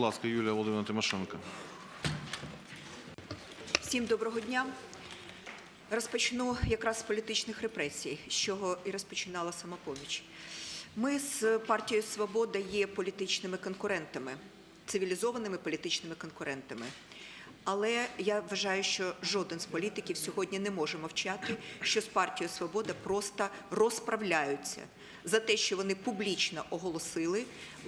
Будь ласка, Юлія Володимирівна Тимошенко. Всім доброго дня. Розпочну якраз з політичних репресій, з чого і розпочинала самопоміч. Ми з партією Свобода є політичними конкурентами, цивілізованими політичними конкурентами. Але я вважаю, що жоден з політиків сьогодні не може мовчати, що з партією Свобода просто розправляються за те, що вони публічно оголосили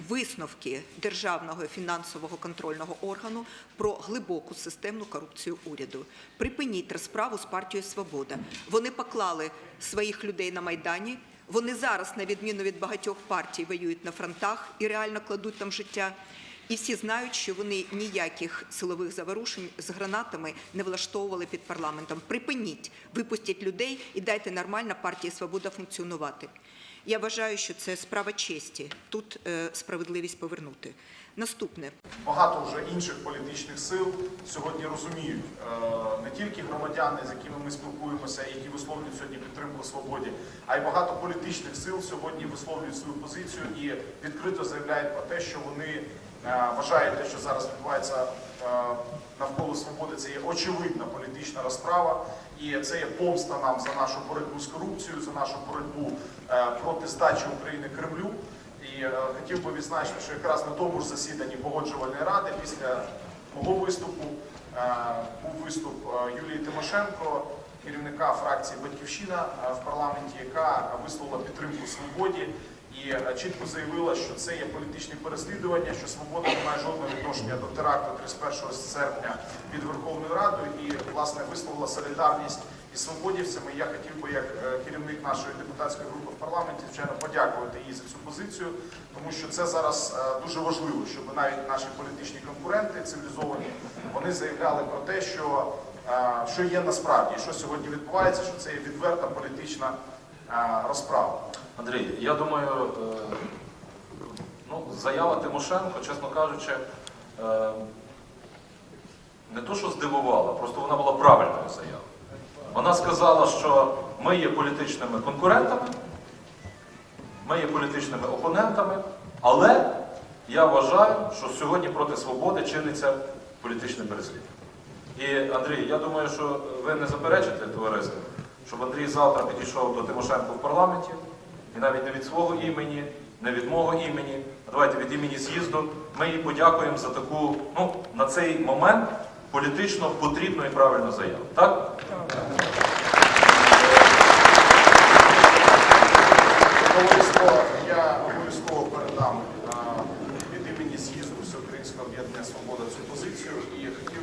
висновки державного фінансового контрольного органу про глибоку системну корупцію уряду. Припиніть розправу з партією Свобода. Вони поклали своїх людей на майдані. Вони зараз, на відміну від багатьох партій, воюють на фронтах і реально кладуть там життя. І всі знають, що вони ніяких силових заворушень з гранатами не влаштовували під парламентом. Припиніть, випустіть людей і дайте нормально партії Свобода функціонувати. Я вважаю, що це справа честі. Тут е, справедливість повернути. Наступне Багато вже інших політичних сил сьогодні розуміють е, не тільки громадяни, з якими ми спілкуємося, які висловлюють сьогодні підтримку свободі, а й багато політичних сил сьогодні висловлюють свою позицію і відкрито заявляють про те, що вони е, те, що зараз відбувається е, навколо свободи. Це є очевидна політична розправа, і це є помста нам за нашу боротьбу з корупцією, за нашу боротьбу е, проти здачі України Кремлю. І хотів би відзначити, що якраз на тому ж засіданні погоджувальної ради після мого виступу був виступ Юлії Тимошенко, керівника фракції Батьківщина в парламенті, яка висловила підтримку свободі і е, чітко заявила, що це є політичні переслідування, що свобода не має жодного відношення до теракту 31 серпня під Верховною Радою і власне висловила солідарність із свободівцями. Я хотів би, як е, керівник нашої депутатської групи в парламенті, звичайно, подякувати їй за цю позицію, тому що це зараз е, дуже важливо, щоб навіть наші політичні конкуренти цивілізовані вони заявляли про те, що, що є насправді, що сьогодні відбувається, що це є відверта політична розправа. Андрій, я думаю, е, ну, заява Тимошенко, чесно кажучи, е, не то, що здивувала, просто вона була правильною заявою. Вона сказала, що ми є політичними конкурентами, ми є політичними опонентами, але я вважаю, що сьогодні проти свободи чиниться політичне переслідування. І Андрій, я думаю, що ви не заперечите товариство, щоб Андрій завтра підійшов до Тимошенко в парламенті, і навіть не від свого імені, не від мого імені, а давайте від імені з'їзду. Ми їй подякуємо за таку, ну, на цей момент політично потрібну і правильну заяву. Так?